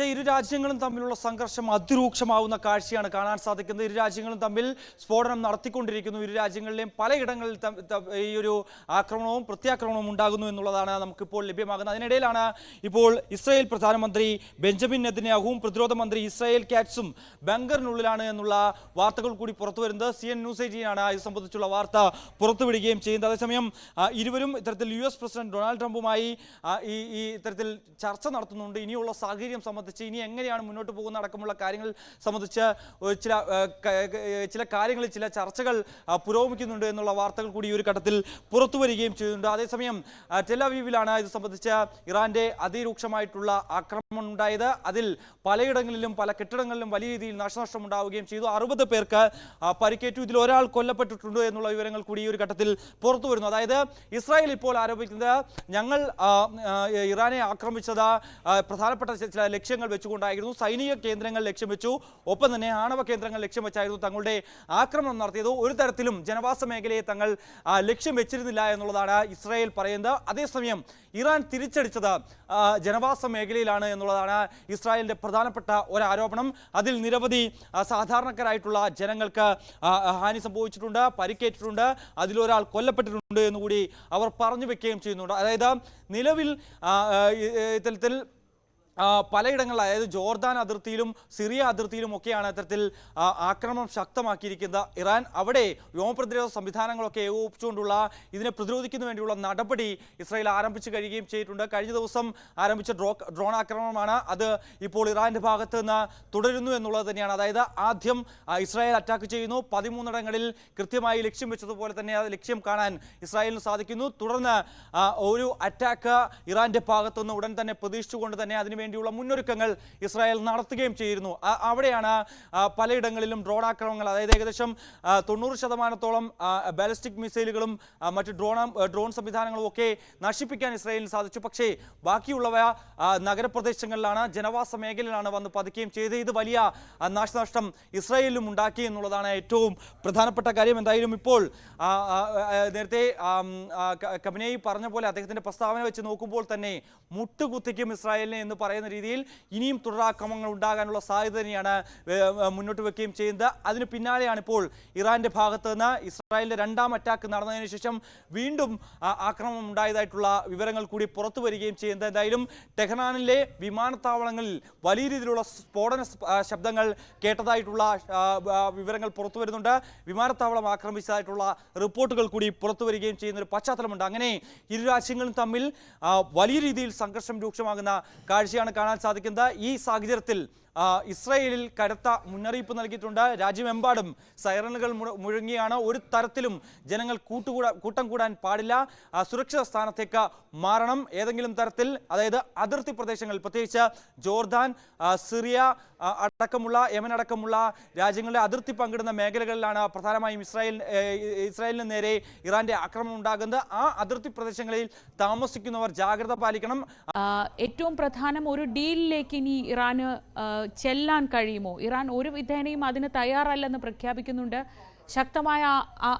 ശ്രീജ ഇരു രാജ്യങ്ങളും തമ്മിലുള്ള സംഘർഷം അതിരൂക്ഷമാവുന്ന കാഴ്ചയാണ് കാണാൻ സാധിക്കുന്നത്. ഇരു രാജ്യങ്ങളും തമ്മിൽ സ്ഫോടനം നടത്തിക്കൊണ്ടിരിക്കുന്നു. ഇരു രാജ്യങ്ങളിലെയും പലയിടങ്ങളിൽ ഈ ഒരു ആക്രമണവും പ്രത്യാക്രമണവും ഉണ്ടാകുന്നു എന്നുള്ളതാണ് നമുക്കിപ്പോൾ ലഭ്യമാകുന്നത്. അതിനിടയിലാണ് ഇപ്പോൾ ഇസ്രായേൽ പ്രധാനമന്ത്രി ബെഞ്ചമിൻ നെതന്യാഹുവും പ്രതിരോധ മന്ത്രി ഇസ്രായേൽ കാറ്റ്സും ബങ്കറിനുള്ളിലാണ് എന്നുള്ള വാർത്തകൾ കൂടി പുറത്തു വരുന്നത്. സി എൻ ന്യൂസ് എയ്റ്റീനാണ് ഇത് സംബന്ധിച്ചുള്ള വാർത്ത പുറത്തുവിടുകയും ചെയ്യുന്നത്. അതേസമയം ഇരുവരും ഇത്തരത്തിൽ യു എസ് പ്രസിഡന്റ് ഡൊണാൾഡ് ട്രംപുമായി ഈ ഇത്തരത്തിൽ ചർച്ച നടത്തുന്നുണ്ട്. ഇനിയുള്ള സാഹചര്യം സംബന്ധിച്ച് ഇനി എങ്ങനെയാണ് മുന്നോട്ട് പോകുന്ന അടക്കമുള്ള കാര്യങ്ങൾ സംബന്ധിച്ച് ചില ചില കാര്യങ്ങളിൽ ചില ചർച്ചകൾ പുരോഗമിക്കുന്നുണ്ട് എന്നുള്ള വാർത്തകൾ കൂടി ഈ ഒരു ഘട്ടത്തിൽ പുറത്തു വരികയും ചെയ്യുന്നുണ്ട്. അതേസമയം ടെലവീവിലാണ് ഇത് സംബന്ധിച്ച് ഇറാന്റെ അതിരൂക്ഷമായിട്ടുള്ള ആക്രമണം ഉണ്ടായത്. അതിൽ പലയിടങ്ങളിലും പല കെട്ടിടങ്ങളിലും വലിയ രീതിയിൽ നാശനഷ്ടം ഉണ്ടാവുകയും ചെയ്തു. അറുപത് പേർക്ക് പരിക്കേറ്റു. ഇതിൽ ഒരാൾ കൊല്ലപ്പെട്ടിട്ടുണ്ട് എന്നുള്ള വിവരങ്ങൾ കൂടി ഈ ഒരു ഘട്ടത്തിൽ പുറത്തു വരുന്നു. അതായത് ഇസ്രായേൽ ഇപ്പോൾ ആരോപിക്കുന്നത് ഞങ്ങൾ ഇറാനെ ആക്രമിച്ചത് പ്രധാനപ്പെട്ട ചില ലക്ഷ്യങ്ങൾ വെച്ചുകൊണ്ടായിരുന്നു സൈനിക കേന്ദ്രങ്ങൾ ലക്ഷ്യം വെച്ചു. ഒപ്പം തന്നെ ആണവ കേന്ദ്രങ്ങൾ ലക്ഷ്യം വെച്ചായിരുന്നു തങ്ങളുടെ ആക്രമണം നടത്തിയത്. ഒരു തരത്തിലും ജനവാസ മേഖലയെ തങ്ങൾ ലക്ഷ്യം വെച്ചിരുന്നില്ല എന്നുള്ളതാണ് ഇസ്രായേൽ പറയുന്നത്. അതേസമയം ഇറാൻ തിരിച്ചടിച്ചത് ജനവാസ മേഖലയിലാണ് എന്നുള്ളതാണ് ഇസ്രായേലിന്റെ പ്രധാനപ്പെട്ട ഒരു ആരോപണം. അതിൽ നിരവധി സാധാരണക്കാരായിട്ടുള്ള ജനങ്ങൾക്ക് ഹാനി സംഭവിച്ചിട്ടുണ്ട് പരിക്കേറ്റിട്ടുണ്ട്. അതിലൊരാൾ കൊല്ലപ്പെട്ടിട്ടുണ്ട് എന്നുകൂടി അവർ പറഞ്ഞു വെക്കുകയും ചെയ്യുന്നുണ്ട്. അതായത് നിലവിൽ ഇത്തരത്തിൽ പലയിടങ്ങളിൽ അതായത് ജോർദാൻ അതിർത്തിയിലും സിറിയ അതിർത്തിയിലും ഒക്കെയാണ് ഇത്തരത്തിൽ ആ, ആക്രമണം ശക്തമാക്കിയിരിക്കുന്നത്. ഇറാൻ അവിടെ വ്യോമപ്രതിരോധ സംവിധാനങ്ങളൊക്കെ ഏകോപിച്ചുകൊണ്ടുള്ള ഇതിനെ പ്രതിരോധിക്കുന്നതിന് വേണ്ടിയുള്ള നടപടി ഇസ്രായേൽ ആരംഭിച്ചു കഴിയുകയും ചെയ്തിട്ടുണ്ട്. കഴിഞ്ഞ ദിവസം ആരംഭിച്ച ഡ്രോ ഡ്രോൺ ആക്രമണമാണ് അത് ഇപ്പോൾ ഇറാന്റെ ഭാഗത്ത് നിന്ന് തുടരുന്നു എന്നുള്ളത് തന്നെയാണ്. അതായത് ആദ്യം ഇസ്രായേൽ അറ്റാക്ക് ചെയ്യുന്നു. പതിമൂന്നിടങ്ങളിൽ കൃത്യമായി ലക്ഷ്യം വെച്ചതുപോലെ തന്നെ അത് ലക്ഷ്യം കാണാൻ ഇസ്രായേലിന് സാധിക്കുന്നു. തുടർന്ന് ഒരു അറ്റാക്ക് ഇറാന്റെ ഭാഗത്തുനിന്ന് ഉടൻ തന്നെ പ്രതീക്ഷിച്ചുകൊണ്ട് തന്നെ അതിനുവേണ്ടിയുള്ള മുന്നൊരുക്കങ്ങൾ ഇസ്രായേൽ നടത്തുകയും ചെയ്യുന്നു അവിടെയാണ് പലയിടങ്ങളിലും ഡ്രോൺ ആക്രമണങ്ങൾ. അതായത് ഏകദേശം തൊണ്ണൂറ് ശതമാനത്തോളം ബാലിസ്റ്റിക് മിസൈലുകളും മറ്റ് ഡ്രോൺ ഡ്രോൺ സംവിധാനങ്ങളും ഒക്കെ നശിപ്പിക്കാൻ ഇസ്രായേലിന് സാധിച്ചു. പക്ഷേ ബാക്കിയുള്ളവ നഗരപ്രദേശങ്ങളിലാണ് ജനവാസ മേഖലയിലാണ് വന്ന് പതുക്കുകയും ചെയ്ത് ഇത് വലിയ നാശനഷ്ടം ഇസ്രായേലിലും ഉണ്ടാക്കി എന്നുള്ളതാണ് ഏറ്റവും പ്രധാനപ്പെട്ട കാര്യം. എന്തായാലും ഇപ്പോൾ നേരത്തെ ആ, പറഞ്ഞ പോലെ അദ്ദേഹത്തിന്റെ പ്രസ്താവന വെച്ച് നോക്കുമ്പോൾ തന്നെ മുട്ടുകുത്തിക്കും ഇസ്രായേലിനെ എന്ന് പറയുന്ന രീതിയിൽ ഇനിയും തുടരാക്രമങ്ങൾ ഉണ്ടാകാനുള്ള സാധ്യത തന്നെയാണ് മുന്നോട്ട് വെക്കുകയും ചെയ്യുന്നത്. അതിന് പിന്നാലെയാണ് ഇപ്പോൾ ഇറാന്റെ ഭാഗത്ത് നിന്ന് ഇസ്രായേലിന്റെ രണ്ടാം അറ്റാക്ക് നടന്നതിന് ശേഷം വീണ്ടും ആക്രമണം ഉണ്ടായതായിട്ടുള്ള വിവരങ്ങൾ കൂടി പുറത്തു വരികയും ചെയ്യുന്നത്. എന്തായാലും ടെഹ്റാനിലെ വിമാനത്താവളങ്ങളിൽ വലിയ രീതിയിലുള്ള സ്ഫോടന ശബ്ദങ്ങൾ കേട്ടതായിട്ടുള്ള വിവരങ്ങൾ പുറത്തു വരുന്നുണ്ട്. വിമാനത്താവളം ആക്രമിച്ചതായിട്ടുള്ള റിപ്പോർട്ടുകൾ കൂടി പുറത്തു വരികയും ചെയ്യുന്ന ഒരു പശ്ചാത്തലമുണ്ട്. അങ്ങനെ ഇരു രാജ്യങ്ങളും തമ്മിൽ വലിയ രീതിയിൽ സംഘർഷം രൂക്ഷമാകുന്ന കാഴ്ചയാണ് കാണാൻ സാധിക്കുന്നത്. ഈ സാഹചര്യത്തിൽ ഇസ്രായേലിൽ കടുത്ത മുന്നറിയിപ്പ് നൽകിയിട്ടുണ്ട്. രാജ്യമെമ്പാടും സൈറനുകൾ മുഴ- മുഴങ്ങിയാണ്. ഒരു തരത്തിലും ജനങ്ങൾ കൂട്ടുകൂടാ കൂട്ടം കൂടാൻ പാടില്ല. സുരക്ഷിത സ്ഥാനത്തേക്ക് മാറണം. ഏതെങ്കിലും തരത്തിൽ അതായത് അതിർത്തി പ്രദേശങ്ങൾ പ്രത്യേകിച്ച് ജോർദാൻ സിറിയ അടക്കമുള്ള യമൻ അടക്കമുള്ള രാജ്യങ്ങളുടെ അതിർത്തി പങ്കിടുന്ന മേഖലകളിലാണ് പ്രധാനമായും ഇസ്രായേൽ ഇസ്രായേലിന് നേരെ ഇറാന്റെ ആക്രമണം ഉണ്ടാകുന്നത്. ആ അതിർത്തി പ്രദേശങ്ങളിൽ താമസിക്കുന്നവർ ജാഗ്രത പാലിക്കണം. ഏറ്റവും പ്രധാനം ഒരു ഡീലിലേക്ക് ഇനി ഇറാന് ചെല്ലാൻ കഴിയുമോ? ഇറാൻ ഒരു വിധേനയും അതിന് തയ്യാറല്ലെന്ന് പ്രഖ്യാപിക്കുന്നുണ്ട്. ശക്തമായ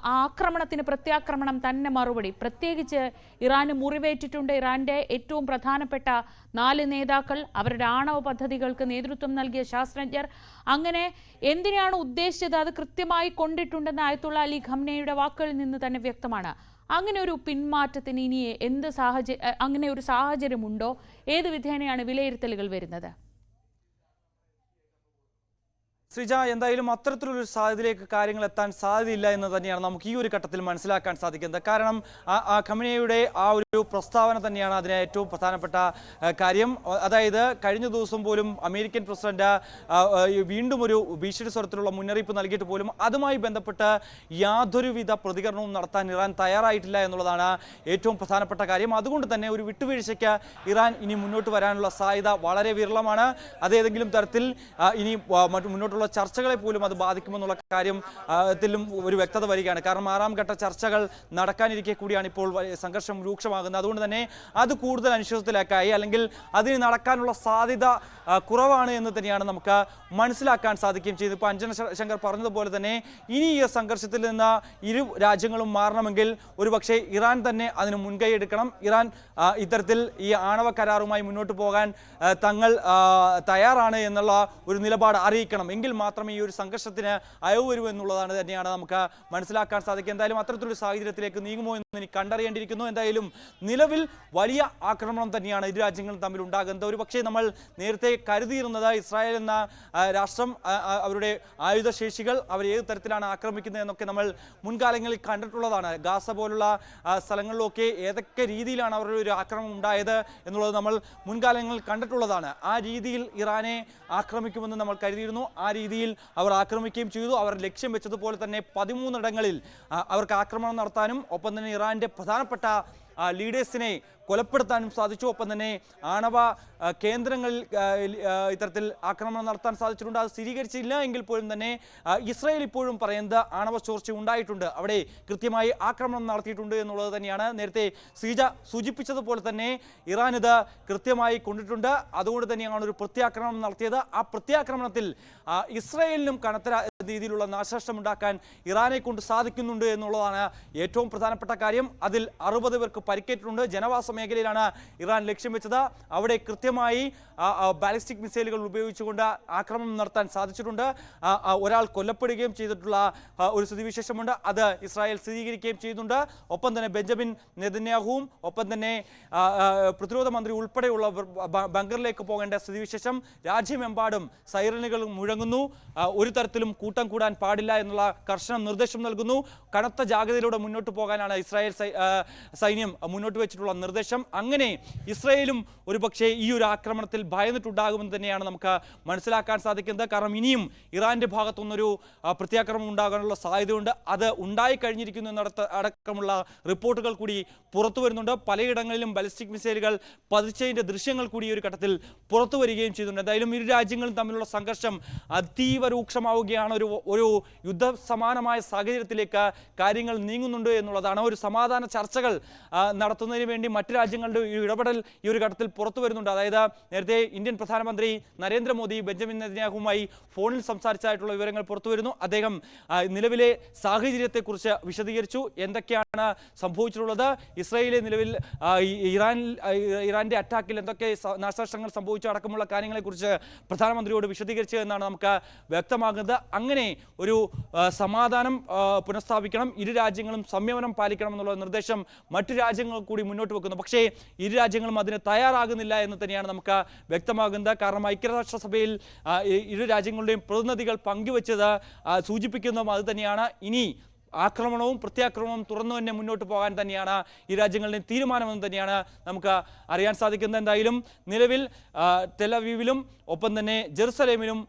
ആക്രമണത്തിന് പ്രത്യാക്രമണം തന്നെ മറുപടി. പ്രത്യേകിച്ച് ഇറാന് മുറിവേറ്റിട്ടുണ്ട്. ഇറാന്റെ ഏറ്റവും പ്രധാനപ്പെട്ട നാല് നേതാക്കൾ അവരുടെ ആണവ പദ്ധതികൾക്ക് നേതൃത്വം നൽകിയ ശാസ്ത്രജ്ഞർ. അങ്ങനെ എന്തിനാണ് ഉദ്ദേശിച്ചത്? അത് കൃത്യമായി കൊണ്ടിട്ടുണ്ടെന്ന് ആയത്തുള്ള അലി ഖംനയുടെ വാക്കുകളിൽ നിന്ന് തന്നെ വ്യക്തമാണ്. അങ്ങനെ ഒരു പിന്മാറ്റത്തിന് ഇനി എന്ത് സാഹചര്യം അങ്ങനെ ഒരു സാഹചര്യമുണ്ടോ? ഏത് വിധേനയാണ് വിലയിരുത്തലുകൾ വരുന്നത്? ശ്രീജ എന്തായാലും അത്തരത്തിലൊരു സാധ്യതയിലേക്ക് കാര്യങ്ങൾ എത്താൻ സാധ്യതയില്ല എന്ന് തന്നെയാണ് നമുക്ക് ഈ ഒരു ഘട്ടത്തിൽ മനസ്സിലാക്കാൻ സാധിക്കുന്നത്. കാരണം ആ- കമ്പനിയുടെ ആ ഒരു പ്രസ്താവന തന്നെയാണ് അതിന് ഏറ്റവും പ്രധാനപ്പെട്ട കാര്യം. അതായത് കഴിഞ്ഞ ദിവസം പോലും അമേരിക്കൻ പ്രസിഡന്റ് വീണ്ടും ഒരു ഭീഷണി സ്വരത്തിലുള്ള മുന്നറിയിപ്പ് നൽകിയിട്ട് പോലും അതുമായി ബന്ധപ്പെട്ട് യാതൊരുവിധ പ്രതികരണവും നടത്താൻ ഇറാൻ തയ്യാറായിട്ടില്ല എന്നുള്ളതാണ് ഏറ്റവും പ്രധാനപ്പെട്ട കാര്യം. അതുകൊണ്ട് തന്നെ ഒരു വിട്ടുവീഴ്ചയ്ക്ക് ഇറാൻ ഇനി മുന്നോട്ട് വരാനുള്ള സാധ്യത വളരെ വിരളമാണ്. അതേതെങ്കിലും തരത്തിൽ ഇനി മുന്നോട്ടുള്ള നടക്കാനുള്ള ചർച്ചകളെ പോലും അത് ബാധിക്കുമെന്നുള്ള കാര്യം ആ, ത്തിലും ഒരു വ്യക്തത വരികയാണ്. കാരണം ആറാം ഘട്ട ചർച്ചകൾ നടക്കാനിരിക്കെ കൂടിയാണ് ഇപ്പോൾ സംഘർഷം രൂക്ഷമാകുന്നത്. അതുകൊണ്ട് തന്നെ അത് കൂടുതൽ അനിശ്ചിതത്തിലേക്കായി അല്ലെങ്കിൽ അതിന് നടക്കാനുള്ള സാധ്യത കുറവാണ് എന്ന് തന്നെയാണ് നമുക്ക് മനസ്സിലാക്കാൻ സാധിക്കുകയും ചെയ്തു ഇപ്പോൾ അഞ്ജന ശങ്കർ പറഞ്ഞതുപോലെ തന്നെ ഇനി ഈ സംഘർഷത്തിൽ നിന്ന് ഇരു രാജ്യങ്ങളും മാറണമെങ്കിൽ ഒരുപക്ഷെ ഇറാൻ തന്നെ അതിന് മുൻകൈ എടുക്കണം. ഇറാൻ ഇത്തരത്തിൽ ഈ ആണവ കരാറുമായി മുന്നോട്ട് പോകാൻ തങ്ങൾ തയ്യാറാണ് എന്നുള്ള ഒരു നിലപാട് അറിയിക്കണം. എങ്കിൽ മാത്രമേ ഈ ഒരു സംഘർഷത്തിന് അയവ് വരൂ എന്നുള്ളതാണ് തന്നെയാണ് നമുക്ക് മനസ്സിലാക്കാൻ സാധിക്കുക. എന്തായാലും അത്തരത്തിലൊരു സാഹചര്യത്തിലേക്ക് നീങ്ങുമോ എന്ന് എനിക്ക് കണ്ടറിയേണ്ടിയിരിക്കുന്നു. എന്തായാലും നിലവിൽ വലിയ ആക്രമണം തന്നെയാണ് ഇരു രാജ്യങ്ങളും തമ്മിൽ ഉണ്ടാകുന്നത്. ഒരു പക്ഷേ നമ്മൾ നേരത്തെ കരുതിയിരുന്നത് ഇസ്രായേൽ എന്ന രാഷ്ട്രം അവരുടെ ആയുധശേഷികൾ അവർ ഏത് തരത്തിലാണ് ആക്രമിക്കുന്നത് എന്നൊക്കെ നമ്മൾ മുൻകാലങ്ങളിൽ കണ്ടിട്ടുള്ളതാണ്. ഗാസ പോലുള്ള സ്ഥലങ്ങളിലൊക്കെ ഏതൊക്കെ രീതിയിലാണ് അവരുടെ ഒരു ആക്രമണം ഉണ്ടായത് എന്നുള്ളത് നമ്മൾ മുൻകാലങ്ങളിൽ കണ്ടിട്ടുള്ളതാണ്. ആ രീതിയിൽ ഇറാനെ ആക്രമിക്കുമെന്ന് നമ്മൾ കരുതിയിരുന്നു. ആ രീതിയിൽ അവർ ആക്രമിക്കുകയും ചെയ്തു. അവർ ലക്ഷ്യം വെച്ചതുപോലെ തന്നെ പതിമൂന്നിടങ്ങളിൽ അവർക്ക് ആക്രമണം നടത്താനും ഒപ്പം തന്നെ ഇറാന്റെ പ്രധാനപ്പെട്ട ലീഡേഴ്സിനെ കൊലപ്പെടുത്താനും സാധിച്ചു. ഒപ്പം തന്നെ ആണവ കേന്ദ്രങ്ങളിൽ ഇത്തരത്തിൽ ആക്രമണം നടത്താൻ സാധിച്ചിട്ടുണ്ട്. അത് സ്ഥിരീകരിച്ചില്ല എങ്കിൽ പോലും തന്നെ ഇസ്രായേൽ ഇപ്പോഴും പറയുന്നത് ആണവ ചോർച്ച ഉണ്ടായിട്ടുണ്ട്. അവിടെ കൃത്യമായി ആക്രമണം നടത്തിയിട്ടുണ്ട് എന്നുള്ളത് തന്നെയാണ് നേരത്തെ സീജ സൂചിപ്പിച്ചതുപോലെ തന്നെ ഇറാൻ ഇത് കൃത്യമായി കൊണ്ടിട്ടുണ്ട്. അതുകൊണ്ട് തന്നെയാണ് ഒരു പ്രത്യാക്രമണം നടത്തിയത്. ആ പ്രത്യാക്രമണത്തിൽ ഇസ്രായേലിനും കനത്ത ര- രീതിയിലുള്ള നാശനഷ്ടം ഉണ്ടാക്കാൻ ഇറാനെ കൊണ്ട് സാധിക്കുന്നുണ്ട് എന്നുള്ളതാണ് ഏറ്റവും പ്രധാനപ്പെട്ട കാര്യം. അതിൽ അറുപത് പേർക്ക് പരിക്കേറ്റിട്ടുണ്ട്. ജനവാസ മേഖലയിലാണ് ഇറാൻ ലക്ഷ്യം വെച്ചത്. അവിടെ കൃത്യമായി ബാലിസ്റ്റിക് മിസൈലുകൾ ഉപയോഗിച്ചുകൊണ്ട് ആക്രമണം നടത്താൻ സാധിച്ചിട്ടുണ്ട്. ഒരാൾ കൊല്ലപ്പെടുകയും ചെയ്തിട്ടുള്ള ഒരു സ്ഥിതിവിശേഷമുണ്ട്. അത് ഇസ്രായേൽ സ്ഥിരീകരിക്കുകയും ചെയ്യുന്നുണ്ട്. ഒപ്പം തന്നെ ബെഞ്ചമിൻ നെതന്യാഹുവും ഒപ്പം തന്നെ പ്രതിരോധ മന്ത്രി ഉൾപ്പെടെയുള്ള ബങ്കറിലേക്ക് പോകേണ്ട സ്ഥിതിവിശേഷം രാജ്യമെമ്പാടും സൈറനുകൾ മുഴങ്ങുന്നു. ഒരു തരത്തിലും കൂട്ടം കൂടാൻ പാടില്ല എന്നുള്ള കർശന നിർദ്ദേശം നൽകുന്നു. കനത്ത ജാഗ്രതയിലൂടെ മുന്നോട്ട് പോകാനാണ് ഇസ്രായേൽ സൈന്യം മുന്നോട്ട് വെച്ചിട്ടുള്ള നിർദ്ദേശം. അങ്ങനെ ഇസ്രായേലും ഒരുപക്ഷെ ഈ ഒരു ആക്രമണത്തിൽ ഭയന്നിട്ടുണ്ടാകുമെന്ന് തന്നെയാണ് നമുക്ക് മനസ്സിലാക്കാൻ സാധിക്കുന്നത്. കാരണം ഇനിയും ഇറാന്റെ ഭാഗത്തുനിന്നൊരു പ്രത്യാക്രമണം ഉണ്ടാകാനുള്ള സാധ്യതയുണ്ട്. അത് ഉണ്ടായി കഴിഞ്ഞിരിക്കുന്നു എന്നിടത്ത് അടക്കമുള്ള റിപ്പോർട്ടുകൾ കൂടി പുറത്തു വരുന്നുണ്ട്. പലയിടങ്ങളിലും ബലിസ്റ്റിക് മിസൈലുകൾ പതിച്ചതിന്റെ ദൃശ്യങ്ങൾ കൂടി ഈ ഒരു ഘട്ടത്തിൽ പുറത്തു വരികയും ചെയ്തിട്ടുണ്ട് എന്തായാലും ഇരു രാജ്യങ്ങളും തമ്മിലുള്ള സംഘർഷം അതീവ രൂക്ഷമാവുകയാണ്. ഒരു ഒരു യുദ്ധ സമാനമായ സാഹചര്യത്തിലേക്ക് കാര്യങ്ങൾ നീങ്ങുന്നുണ്ട് എന്നുള്ളതാണ്. ഒരു സമാധാന ചർച്ചകൾ നടത്തുന്നതിന് വേണ്ടി മറ്റു രാജ്യങ്ങളുടെ ഇടപെടൽ ഈ ഒരു ഘട്ടത്തിൽ പുറത്തു വരുന്നുണ്ട്. അതായത് നേരത്തെ ഇന്ത്യൻ പ്രധാനമന്ത്രി നരേന്ദ്രമോദി ബെഞ്ചമിൻ നെതന്യാഹുമായി ഫോണിൽ സംസാരിച്ചതായിട്ടുള്ള വിവരങ്ങൾ പുറത്തു വരുന്നു. അദ്ദേഹം നിലവിലെ സാഹചര്യത്തെക്കുറിച്ച് വിശദീകരിച്ചു. എന്തൊക്കെയാണ് സംഭവിച്ചിട്ടുള്ളത്? ഇസ്രായേലിലെ നിലവിൽ ഇറാൻ ഇറാന്റെ അറ്റാക്കിൽ എന്തൊക്കെ നാശനഷ്ടങ്ങൾ സംഭവിച്ചു? അടക്കമുള്ള കാര്യങ്ങളെക്കുറിച്ച് പ്രധാനമന്ത്രിയോട് വിശദീകരിച്ചു എന്നാണ് നമുക്ക് വ്യക്തമാകുന്നത്. അങ്ങനെ ഒരു സമാധാനം പുനഃസ്ഥാപിക്കണം. ഇരു രാജ്യങ്ങളും സംയമനം പാലിക്കണം എന്നുള്ള നിർദ്ദേശം മറ്റു രാജ്യങ്ങൾ കൂടി മുന്നോട്ട് വെക്കുന്നു. പക്ഷേ ഇരു രാജ്യങ്ങളും അതിന് തയ്യാറാകുന്നില്ല എന്ന് തന്നെയാണ് നമുക്ക് വ്യക്തമാകുന്നത്. കാരണം ഐക്യരാഷ്ട്രസഭയിൽ ഇരു രാജ്യങ്ങളുടെയും പ്രതിനിധികൾ പങ്കുവച്ചത് സൂചിപ്പിക്കുന്നതും അത് തന്നെയാണ്. ഇനി ആക്രമണവും പ്രത്യാക്രമണവും തുറന്നു തന്നെ മുന്നോട്ട് പോകാൻ തന്നെയാണ് ഈ രാജ്യങ്ങളുടെ തീരുമാനമെന്ന് തന്നെയാണ് നമുക്ക് അറിയാൻ സാധിക്കുന്നത്. എന്തായാലും നിലവിൽ തെലവീവിലും ഒപ്പം തന്നെ ജെറുസലേമിലും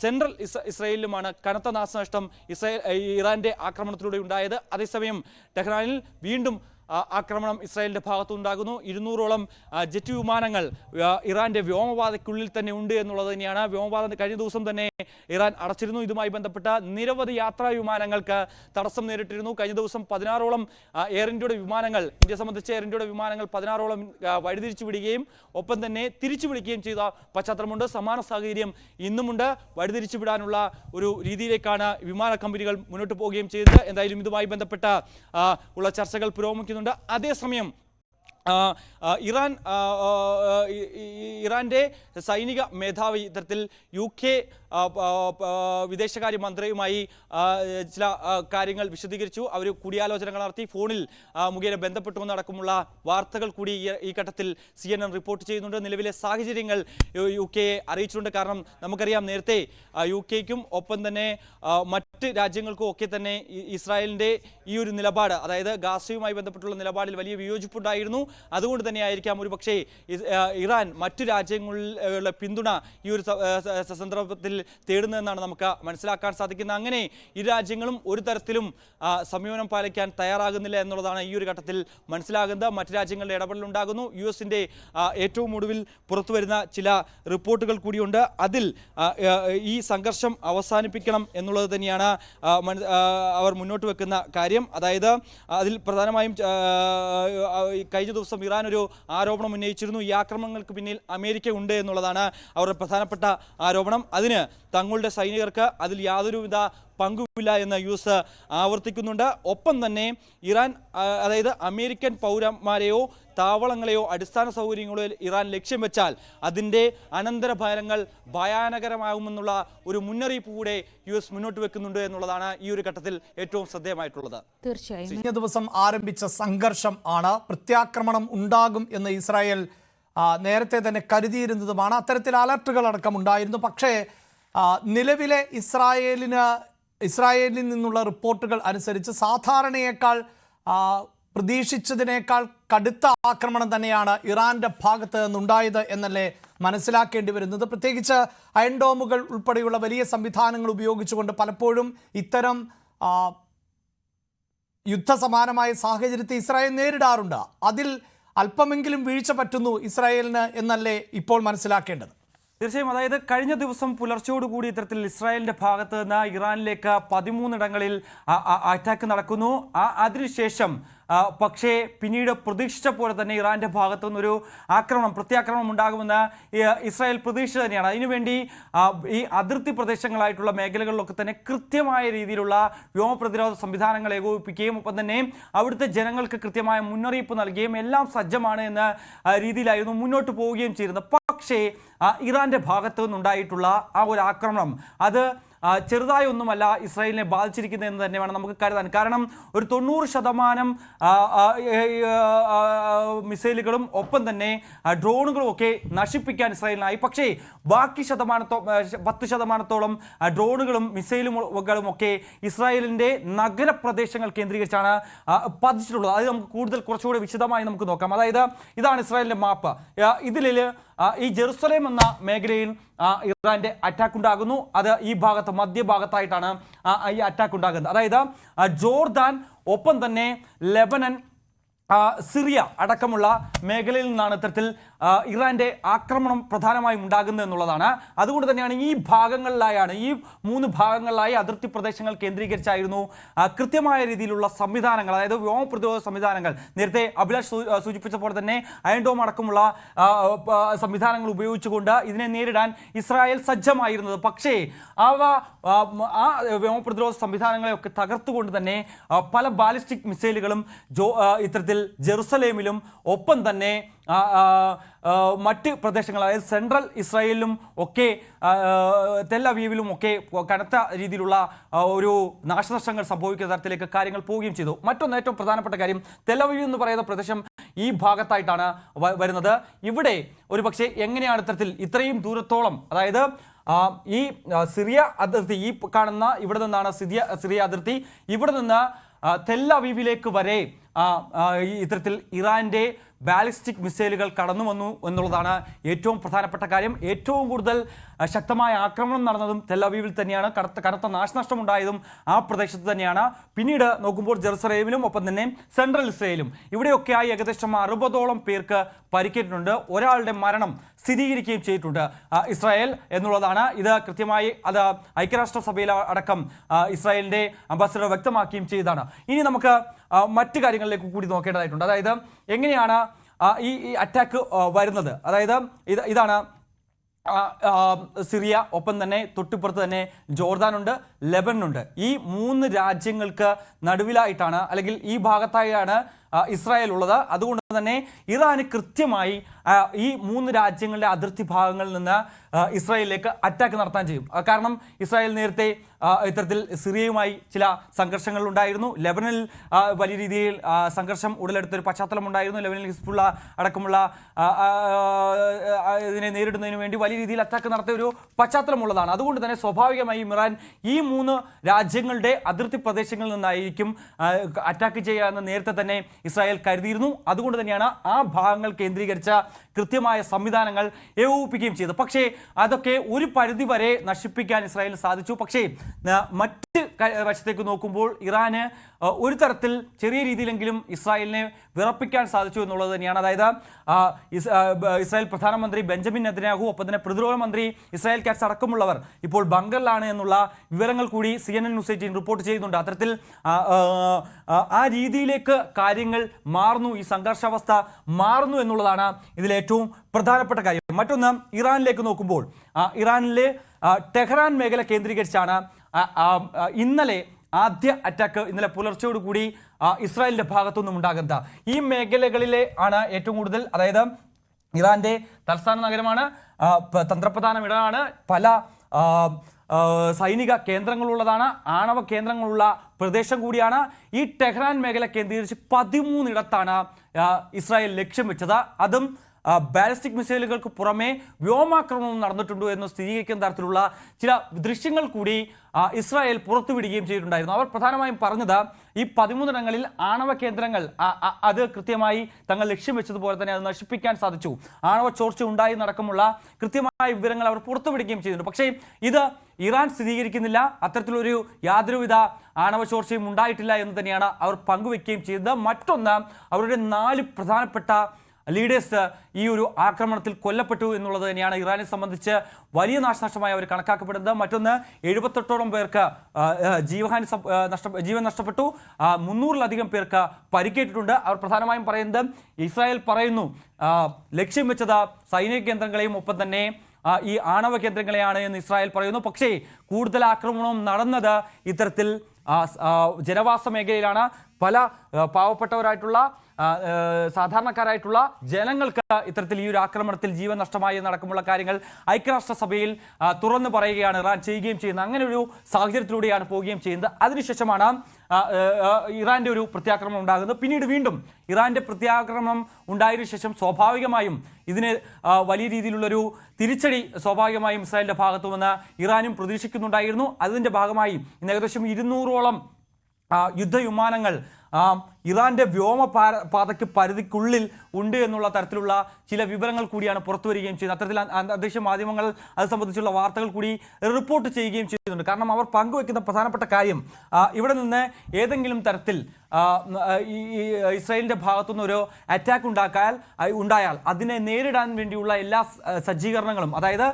സെൻട്രൽ ഇസ് ഇസ്രയേലിലുമാണ് കനത്ത നാശനഷ്ടം ഇസ്രായേൽ ഇറാന്റെ ആക്രമണത്തിലൂടെ ഉണ്ടായത്. അതേസമയം ടെഹ്റാനിൽ വീണ്ടും ആക്രമണം ഇസ്രായേലിന്റെ ഭാഗത്തുണ്ടാകുന്നു ഇരുന്നൂറോളം ജെറ്റ് വിമാനങ്ങൾ ഇറാന്റെ വ്യോമപാതയ്ക്കുള്ളിൽ തന്നെ ഉണ്ട് എന്നുള്ളത് തന്നെയാണ്. വ്യോമപാത കഴിഞ്ഞ ദിവസം തന്നെ ഇറാൻ അടച്ചിരുന്നു. ഇതുമായി ബന്ധപ്പെട്ട നിരവധി യാത്രാ വിമാനങ്ങൾക്ക് തടസ്സം നേരിട്ടിരുന്നു. കഴിഞ്ഞ ദിവസം പതിനാറോളം എയർ ഇന്ത്യയുടെ വിമാനങ്ങൾ ഇന്ത്യ സംബന്ധിച്ച് എയർ ഇന്ത്യയുടെ വിമാനങ്ങൾ പതിനാറോളം വഴിതിരിച്ചു വിടുകയും ഒപ്പം തന്നെ തിരിച്ചു വിളിക്കുകയും ചെയ്ത പശ്ചാത്തലമുണ്ട്. സമാന സാഹചര്യം ഇന്നുമുണ്ട്. വഴിതിരിച്ചു വിടാനുള്ള ഒരു രീതിയിലേക്കാണ് വിമാന കമ്പനികൾ മുന്നോട്ട് പോവുകയും ചെയ്തത്. എന്തായാലും ഇതുമായി ബന്ധപ്പെട്ട ഉള്ള ചർച്ചകൾ പുരോഗമിക്കുന്നുണ്ട് അതേസമയം ഇറാൻ ആ, ആ, ഇ- ഇ- ഇറാന്റെ സൈനിക മേധാവി ഇത്തരത്തിൽ യു കെ വിദേശകാര്യ മന്ത്രിയുമായി ചില കാര്യങ്ങൾ വിശദീകരിച്ചു. അവർ കൂടിയാലോചനകൾ നടത്തി. ഫോണിൽ മുഖേന ബന്ധപ്പെട്ടുവെന്ന് അടക്കമുള്ള വാർത്തകൾ കൂടി ഈ- ഘട്ടത്തിൽ സി എൻ എൻ റിപ്പോർട്ട് ചെയ്യുന്നുണ്ട്. നിലവിലെ സാഹചര്യങ്ങൾ യു- കെയെ അറിയിച്ചിട്ടുണ്ട്. കാരണം നമുക്കറിയാം നേരത്തെ യു കെക്കും ഒപ്പം തന്നെ മറ്റ് രാജ്യങ്ങൾക്കും ഒക്കെ തന്നെ ഇസ്രായേലിന്റെ ഈ ഒരു നിലപാട് അതായത് ഗാസയുമായി ബന്ധപ്പെട്ടുള്ള നിലപാടിൽ വലിയ വിയോജിപ്പുണ്ടായിരുന്നു. അതുകൊണ്ട് തന്നെ ആയിരിക്കാം ഒരു പക്ഷേ ഇറാൻ മറ്റു രാജ്യങ്ങളിലെ പിന്തുണ ഈ ഒരു സന്ദർഭത്തിൽ തേടുന്നതെന്നാണ് നമുക്ക് മനസ്സിലാക്കാൻ സാധിക്കുന്നത്. അങ്ങനെ ഇരു രാജ്യങ്ങളും ഒരു തരത്തിലും സംയമനം പാലിക്കാൻ തയ്യാറാകുന്നില്ല എന്നുള്ളതാണ് ഈ ഒരു ഘട്ടത്തിൽ മനസ്സിലാകുന്നത്. മറ്റു രാജ്യങ്ങളുടെ ഇടപെടലുണ്ടാകുന്നു യു എസിന്റെ ഏറ്റവും ഒടുവിൽ പുറത്തു വരുന്ന ചില റിപ്പോർട്ടുകൾ കൂടിയുണ്ട്. അതിൽ ഈ സംഘർഷം അവസാനിപ്പിക്കണം എന്നുള്ളത് തന്നെയാണ് അവർ മുന്നോട്ട് വെക്കുന്ന കാര്യം. അതായത് അതിൽ പ്രധാനമായും കഴിഞ്ഞ ദിവസം ഇറാൻ ഒരു ആരോപണം ഉന്നയിച്ചിരുന്നു. ഈ ആക്രമണങ്ങൾക്ക് പിന്നിൽ അമേരിക്ക ഉണ്ട് എന്നുള്ളതാണ് അവരുടെ പ്രധാനപ്പെട്ട ആരോപണം. അതിന് തങ്ങളുടെ സൈനികർക്ക് അതിൽ യാതൊരുവിധ പങ്കുമില്ല എന്ന് യു എസ് ആവർത്തിക്കുന്നുണ്ട്. ഒപ്പം തന്നെ ഇറാൻ അതായത് അമേരിക്കൻ പൗരന്മാരെയോ താവളങ്ങളെയോ അടിസ്ഥാന സൗകര്യങ്ങളോ ഇറാൻ ലക്ഷ്യം വെച്ചാൽ അതിന്റെ അനന്തരഫലങ്ങൾ ഭയാനകരമാകുമെന്നുള്ള ഒരു മുന്നറിയിപ്പ് കൂടെ യു എസ് മുന്നോട്ട് വെക്കുന്നുണ്ട് എന്നുള്ളതാണ് ഈ ഒരു ഘട്ടത്തിൽ ഏറ്റവും ശ്രദ്ധേയമായിട്ടുള്ളത്. തീർച്ചയായും. കഴിഞ്ഞ ദിവസം ആരംഭിച്ച സംഘർഷം ആണ് പ്രത്യാക്രമണം ഉണ്ടാകും എന്ന് ഇസ്രായേൽ നേരത്തെ തന്നെ കരുതിയിരുന്നതുമാണ്. അത്തരത്തിൽ അലർട്ടുകൾ അടക്കം ഉണ്ടായിരുന്നു. പക്ഷേ നിലവിലെ ഇസ്രായേലിന് ഇസ്രായേലിൽ നിന്നുള്ള റിപ്പോർട്ടുകൾ അനുസരിച്ച് സാധാരണയേക്കാൾ പ്രതീക്ഷിച്ചതിനേക്കാൾ കടുത്ത ആക്രമണം തന്നെയാണ് ഇറാന്റെ ഭാഗത്ത് നിന്നുണ്ടായത് എന്നല്ലേ മനസ്സിലാക്കേണ്ടി വരുന്നത്. പ്രത്യേകിച്ച് അയൺഡോമുകൾ ഉൾപ്പെടെയുള്ള വലിയ സംവിധാനങ്ങൾ ഉപയോഗിച്ചുകൊണ്ട് പലപ്പോഴും ഇത്തരം യുദ്ധസമാനമായ സാഹചര്യത്തെ ഇസ്രായേൽ നേരിടാറുണ്ട്. അതിൽ അല്പമെങ്കിലും വീഴ്ച പറ്റുന്നു ഇസ്രായേലിന് എന്നല്ലേ ഇപ്പോൾ മനസ്സിലാക്കേണ്ടത്? തീർച്ചയായും അതായത് കഴിഞ്ഞ ദിവസം പുലർച്ചയോടുകൂടി ഇത്തരത്തിൽ ഇസ്രായേലിന്റെ ഭാഗത്ത് നിന്ന് ഇറാനിലേക്ക് പതിമൂന്നിടങ്ങളിൽ അറ്റാക്ക് നടക്കുന്നു. ആ അതിനുശേഷം പക്ഷേ പിന്നീട് പ്രതീക്ഷിച്ച പോലെ തന്നെ ഇറാന്റെ ഭാഗത്തു നിന്നൊരു ആക്രമണം പ്രത്യാക്രമണം ഉണ്ടാകുമെന്ന് ഇസ്രായേൽ പ്രതീക്ഷ തന്നെയാണ്. അതിനുവേണ്ടി ഈ അതിർത്തി പ്രദേശങ്ങളായിട്ടുള്ള മേഖലകളിലൊക്കെ തന്നെ കൃത്യമായ രീതിയിലുള്ള വ്യോമപ്രതിരോധ സംവിധാനങ്ങൾ ഏകോപിപ്പിക്കുകയും ഒപ്പം തന്നെ അവിടുത്തെ ജനങ്ങൾക്ക് കൃത്യമായ മുന്നറിയിപ്പ് നൽകുകയും എല്ലാം സജ്ജമാണ് എന്ന രീതിയിലായിരുന്നു മുന്നോട്ട് പോവുകയും ചെയ്തിരുന്നത്. പക്ഷേ ഇറാന്റെ ഭാഗത്തു നിന്നുണ്ടായിട്ടുള്ള ആ ഒരു ആക്രമണം അത് ചെറുതായി ഒന്നുമല്ല ഇസ്രായേലിനെ ബാധിച്ചിരിക്കുന്നത് എന്ന് തന്നെ വേണം നമുക്ക് കരുതാൻ. കാരണം ഒരു തൊണ്ണൂറ് ശതമാനം മിസൈലുകളും ഒപ്പം തന്നെ ഡ്രോണുകളും ഒക്കെ നശിപ്പിക്കാൻ ഇസ്രായേലിനായി. പക്ഷേ ബാക്കി ശതമാനത്തോ പത്ത് ശതമാനത്തോളം ഡ്രോണുകളും മിസൈലുകളും ഒക്കെ ഇസ്രായേലിന്റെ നഗരപ്രദേശങ്ങൾ കേന്ദ്രീകരിച്ചാണ് പതിച്ചിട്ടുള്ളത്. അത് നമുക്ക് കൂടുതൽ കുറച്ചുകൂടി വിശദമായി നമുക്ക് നോക്കാം. അതായത് ഇതാണ് ഇസ്രായേലിന്റെ മാപ്പ്. ഇതിൽ ഈ ജെറുസലേം എന്ന മേഖലയിൽ ഇറാന്റെ അറ്റാക്ക് ഉണ്ടാകുന്നു. അത് ഈ ഭാഗത്ത് മധ്യഭാഗത്തായിട്ടാണ് ഈ അറ്റാക്ക് ഉണ്ടാകുന്നത്. അതായത് ജോർദാൻ ഒപ്പം തന്നെ ലെബനൻ സിറിയ അടക്കമുള്ള മേഖലയിൽ നിന്നാണ് ഇത്തരത്തിൽ ഇറാന്റെ ആക്രമണം പ്രധാനമായും ഉണ്ടാകുന്നത് എന്നുള്ളതാണ്. അതുകൊണ്ട് തന്നെയാണ് ഈ ഭാഗങ്ങളിലായാണ് ഈ മൂന്ന് ഭാഗങ്ങളിലായി അതിർത്തി പ്രദേശങ്ങൾ കേന്ദ്രീകരിച്ചായിരുന്നു. കൃത്യമായ രീതിയിലുള്ള സംവിധാനങ്ങൾ അതായത് വ്യോമ പ്രതിരോധ സംവിധാനങ്ങൾ നേരത്തെ അഭിലാഷ് സൂചിപ്പിച്ച പോലെ തന്നെ അയൻഡോം അടക്കമുള്ള സംവിധാനങ്ങൾ ഉപയോഗിച്ചുകൊണ്ട് ഇതിനെ നേരിടാൻ ഇസ്രായേൽ സജ്ജമായിരുന്നത്. പക്ഷേ അവ ആ, വ്യോമ പ്രതിരോധ സംവിധാനങ്ങളെയൊക്കെ തകർത്തുകൊണ്ട് തന്നെ പല ബാലിസ്റ്റിക് മിസൈലുകളും ജോ ഇത്തരത്തിൽ ജെറുസലേമിലും ഒപ്പം തന്നെ മറ്റ് പ്രദേശങ്ങൾ അതായത് സെൻട്രൽ ഇസ്രായേലിലും ഒക്കെ തെല്ലവീവിലും ഒക്കെ കനത്ത രീതിയിലുള്ള ഒരു നാശനഷ്ടങ്ങൾ സംഭവിക്കുന്ന തരത്തിലേക്ക് കാര്യങ്ങൾ പോവുകയും ചെയ്തു. മറ്റൊന്ന് ഏറ്റവും പ്രധാനപ്പെട്ട കാര്യം തെല്ലവീവ് എന്ന് പറയുന്ന പ്രദേശം ഈ ഭാഗത്തായിട്ടാണ് വരുന്നത്. ഇവിടെ ഒരു പക്ഷേ എങ്ങനെയാണ് ഇത്തരത്തിൽ ഇത്രയും ദൂരത്തോളം അതായത് ഈ സിറിയ അതിർത്തി ഈ കാണുന്ന ഇവിടെ നിന്നാണ് സിറിയ സിറിയ അതിർത്തി. ഇവിടെ നിന്ന് തെല്ലവീവിലേക്ക് വരെ ഇത്തരത്തിൽ ഇറാന്റെ ബാലിസ്റ്റിക് മിസൈലുകൾ കടന്നു വന്നു എന്നുള്ളതാണ് ഏറ്റവും പ്രധാനപ്പെട്ട കാര്യം. ഏറ്റവും കൂടുതൽ ശക്തമായ ആക്രമണം നടന്നതും തെല്ലവീവിൽ തന്നെയാണ്. കടുത്ത കനത്ത നാശനഷ്ടം ഉണ്ടായതും ആ പ്രദേശത്ത് തന്നെയാണ്. പിന്നീട് നോക്കുമ്പോൾ ജെറുസലേമിലും ഒപ്പം തന്നെ സെൻട്രൽ ഇസ്രയേലും. ഇവിടെയൊക്കെയായി ഏകദേശം അറുപതോളം പേർക്ക് പരിക്കേറ്റിട്ടുണ്ട്. ഒരാളുടെ മരണം സ്ഥിരീകരിക്കുകയും ചെയ്തിട്ടുണ്ട് ഇസ്രായേൽ എന്നുള്ളതാണ്. ഇത് കൃത്യമായി അത് ഐക്യരാഷ്ട്രസഭയിൽ അടക്കം ഇസ്രായേലിന്റെ അംബാസിഡർ വ്യക്തമാക്കുകയും ചെയ്തതാണ്. ഇനി നമുക്ക് മറ്റു കാര്യങ്ങളിലേക്ക് കൂടി നോക്കേണ്ടതായിട്ടുണ്ട്. അതായത് എങ്ങനെയാണ് ഈ ഈ അറ്റാക്ക് വരുന്നത്. അതായത് ഇത് ഇതാണ് സിറിയ ഒപ്പം തന്നെ തൊട്ടിപ്പുറത്ത് തന്നെ ജോർദാനുണ്ട് ലെബനുണ്ട് ഈ മൂന്ന് രാജ്യങ്ങൾക്ക് നടുവിലായിട്ടാണ് അല്ലെങ്കിൽ ഈ ഭാഗത്തായാണ് ഇസ്രായേൽ ഉള്ളത്. അതുകൊണ്ട് തന്നെ ഇറാന് കൃത്യമായി ഈ മൂന്ന് രാജ്യങ്ങളുടെ അതിർത്തി ഭാഗങ്ങളിൽ നിന്ന് ഇസ്രായേലിലേക്ക് അറ്റാക്ക് നടത്താൻ ചെയ്യും. കാരണം ഇസ്രായേൽ നേരത്തെ ഇത്തരത്തിൽ സിറിയയുമായി ചില സംഘർഷങ്ങൾ ഉണ്ടായിരുന്നു ലെബനനിൽ വലിയ രീതിയിൽ സംഘർഷം ഉടലെടുത്തൊരു പശ്ചാത്തലം ഉണ്ടായിരുന്നു. ലെബനിൽ ഹിസ്ബുള്ള അടക്കമുള്ള ഇതിനെ നേരിടുന്നതിന് വേണ്ടി വലിയ രീതിയിൽ അറ്റാക്ക് നടത്തിയ ഒരു പശ്ചാത്തലമുള്ളതാണ് അതുകൊണ്ട് തന്നെ സ്വാഭാവികമായി ഇറാൻ ഈ മൂന്ന് രാജ്യങ്ങളുടെ അതിർത്തി പ്രദേശങ്ങളിൽ നിന്നായിരിക്കും അറ്റാക്ക് ചെയ്യുക എന്ന് നേരത്തെ തന്നെ ഇസ്രായേൽ കരുതിയിരുന്നു. അതുകൊണ്ട് തന്നെയാണ് ആ ഭാഗങ്ങൾ കേന്ദ്രീകരിച്ച കൃത്യമായ സംവിധാനങ്ങൾ ഏകോപിപ്പിക്കുകയും ചെയ്തത്. പക്ഷേ അതൊക്കെ ഒരു പരിധി വരെ നശിപ്പിക്കാൻ ഇസ്രായേലിന് സാധിച്ചു. പക്ഷേ മറ്റ് വശത്തേക്ക് നോക്കുമ്പോൾ ഇറാന് ഒരു തരത്തിൽ ചെറിയ രീതിയിലെങ്കിലും ഇസ്രായേലിനെ വിറപ്പിക്കാൻ സാധിച്ചു എന്നുള്ളത് തന്നെയാണ്. അതായത് ഇസ്രായേൽ പ്രധാനമന്ത്രി ബെഞ്ചമിൻ നെതന്യാഹു ഒപ്പം തന്നെ പ്രതിരോധ മന്ത്രി ഇസ്രായേൽ കാറ്റ്സ് അടക്കമുള്ളവർ ഇപ്പോൾ ബങ്കറിലാണ് എന്നുള്ള വിവരങ്ങൾ കൂടി C N N news report ചെയ്യുന്നുണ്ട്. അത്തരത്തിൽ ആ രീതിയിലേക്ക് കാര്യങ്ങൾ മാറുന്നു ഈ സംഘർഷാവസ്ഥ മാറുന്നു എന്നുള്ളതാണ് ഇതിലേറ്റവും പ്രധാനപ്പെട്ട കാര്യം. മറ്റൊന്ന് ഇറാനിലേക്ക് നോക്കുമ്പോൾ ഇറാനിലെ ടെഹ്റാൻ മേഖല കേന്ദ്രീകരിച്ചാണ് ഇന്നലെ ആദ്യ അറ്റാക്ക് ഇന്നലെ പുലർച്ചയോടുകൂടി കൂടി ഇസ്രായേലിന്റെ ഭാഗത്തുനിന്നും ഉണ്ടാകുന്നത്. ഈ മേഖലകളിലെ ആണ് ഏറ്റവും കൂടുതൽ അതായത് ഇറാന്റെ തലസ്ഥാന നഗരമാണ് തന്ത്രപ്രധാന ഇടമാണ് പല സൈനിക കേന്ദ്രങ്ങളുള്ളതാണ് ആണവ കേന്ദ്രങ്ങളുള്ള പ്രദേശം കൂടിയാണ്. ഈ ടെഹ്റാൻ മേഖല കേന്ദ്രീകരിച്ച് പതിമൂന്നിടത്താണ് ഇസ്രായേൽ ലക്ഷ്യം വെച്ചത്. അതും ബാലിസ്റ്റിക് മിസൈലുകൾക്ക് പുറമെ വ്യോമാക്രമണം നടന്നിട്ടുണ്ടോ എന്ന് സ്ഥിരീകരിക്കുന്ന തരത്തിലുള്ള ചില ദൃശ്യങ്ങൾ കൂടി ഇസ്രായേൽ പുറത്തുവിടുകയും ചെയ്തിട്ടുണ്ടായിരുന്നു. അവർ പ്രധാനമായും പറഞ്ഞത് ഈ പതിമൂന്നിടങ്ങളിൽ ആണവ കേന്ദ്രങ്ങൾ അത് കൃത്യമായി തങ്ങൾ ലക്ഷ്യം വെച്ചതുപോലെ തന്നെ അത് നശിപ്പിക്കാൻ സാധിച്ചു. ആണവ ചോർച്ച ഉണ്ടായി നടക്കമുള്ള കൃത്യമായ വിവരങ്ങൾ അവർ പുറത്തുവിടുകയും ചെയ്തിട്ടുണ്ട്. പക്ഷേ ഇത് ഇറാൻ സ്ഥിരീകരിക്കുന്നില്ല. അത്തരത്തിലൊരു യാതൊരുവിധ ആണവ ചോർച്ചയും ഉണ്ടായിട്ടില്ല എന്ന് തന്നെയാണ് അവർ പങ്കുവെക്കുകയും ചെയ്തത്. മറ്റൊന്ന് അവരുടെ നാല് പ്രധാനപ്പെട്ട ലീഡേഴ്സ് ഈ ഒരു ആക്രമണത്തിൽ കൊല്ലപ്പെട്ടു എന്നുള്ളത് തന്നെയാണ് ഇറാനെ സംബന്ധിച്ച് വലിയ നാശനഷ്ടമായി അവർ കണക്കാക്കപ്പെടുന്നത്. മറ്റൊന്ന് എഴുപത്തെട്ടോളം പേർക്ക് ജീവഹാനി നഷ്ട ജീവൻ നഷ്ടപ്പെട്ടു. മുന്നൂറിലധികം പേർക്ക് പരിക്കേറ്റിട്ടുണ്ട്. അവർ പ്രധാനമായും പറയുന്നത് ഇസ്രായേൽ പറയുന്നു ലക്ഷ്യം വെച്ചത് സൈനിക കേന്ദ്രങ്ങളെയും ഒപ്പം തന്നെ ഈ ആണവ കേന്ദ്രങ്ങളെയാണ് എന്ന് ഇസ്രായേൽ പറയുന്നു. പക്ഷേ കൂടുതൽ ആക്രമണവും നടന്നത് ഇത്തരത്തിൽ ജനവാസ മേഖലയിലാണ്. പല പാവപ്പെട്ടവരായിട്ടുള്ള സാധാരണക്കാരായിട്ടുള്ള ജനങ്ങൾക്ക് ഇത്തരത്തിൽ ഈ ഒരു ആക്രമണത്തിൽ ജീവൻ നഷ്ടമായി നടക്കുമുള്ള കാര്യങ്ങൾ ഐക്യരാഷ്ട്രസഭയിൽ സഭയിൽ തുറന്നു പറയുകയാണ് ഇറാൻ ചെയ്യുകയും ചെയ്യുന്നത്. അങ്ങനെ ഒരു സാഹചര്യത്തിലൂടെയാണ് പോവുകയും ചെയ്യുന്നത്. അതിനുശേഷമാണ് ഇറാന്റെ ഒരു പ്രത്യാക്രമണം ഉണ്ടാകുന്നത്. പിന്നീട് വീണ്ടും ഇറാന്റെ പ്രത്യാക്രമണം ഉണ്ടായതിനു ശേഷം സ്വാഭാവികമായും ഇതിന് വലിയ രീതിയിലുള്ളൊരു തിരിച്ചടി സ്വാഭാവികമായും ഇസ്രായേലിന്റെ ഭാഗത്തുനിന്ന് ഇറാനും പ്രതീക്ഷിക്കുന്നുണ്ടായിരുന്നു. അതിന്റെ ഭാഗമായി ഇന്ന് ഏകദേശം ഇരുന്നൂറോളം യുദ്ധവിമാനങ്ങൾ ഇറാന്റെ വ്യോമ പാതയ്ക്ക് പരിധിക്കുള്ളിൽ ഉണ്ട് എന്നുള്ള തരത്തിലുള്ള ചില വിവരങ്ങൾ കൂടിയാണ് പുറത്തു വരികയും ചെയ്യുന്നത്. അത്തരത്തിൽ അന്തരീക്ഷ മാധ്യമങ്ങൾ അത് സംബന്ധിച്ചുള്ള വാർത്തകൾ കൂടി റിപ്പോർട്ട് ചെയ്യുകയും ചെയ്യുന്നുണ്ട്. കാരണം അവർ പങ്കുവെക്കുന്ന പ്രധാനപ്പെട്ട കാര്യം ഇവിടെ നിന്ന് ഏതെങ്കിലും തരത്തിൽ ഇസ്രായേലിന്റെ ഭാഗത്തുനിന്ന് ഒരു അറ്റാക്ക് ഉണ്ടാക്കാൻ ഉണ്ടായാൽ അതിനെ നേരിടാൻ വേണ്ടിയുള്ള എല്ലാ സജ്ജീകരണങ്ങളും അതായത്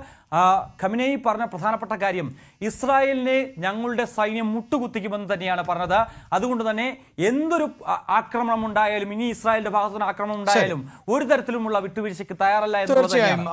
ഖമിനേയി പറഞ്ഞ പ്രധാനപ്പെട്ട കാര്യം ഇസ്രായേലിനെ ഞങ്ങളുടെ സൈന്യം മുട്ടുകുത്തിക്കുമെന്ന് തന്നെയാണ് പറഞ്ഞത്. അതുകൊണ്ട് തന്നെ എന്തൊരു ആക്രമണം ഉണ്ടായാലും ഇനി ഇസ്രായേലിന്റെ ഭാഗത്തുനിന്ന് ആക്രമണം ഉണ്ടായാലും ഒരു തരത്തിലുമുള്ള വിട്ടുവീഴ്ചയ്ക്ക് തയ്യാറല്ല തീർച്ചയായും.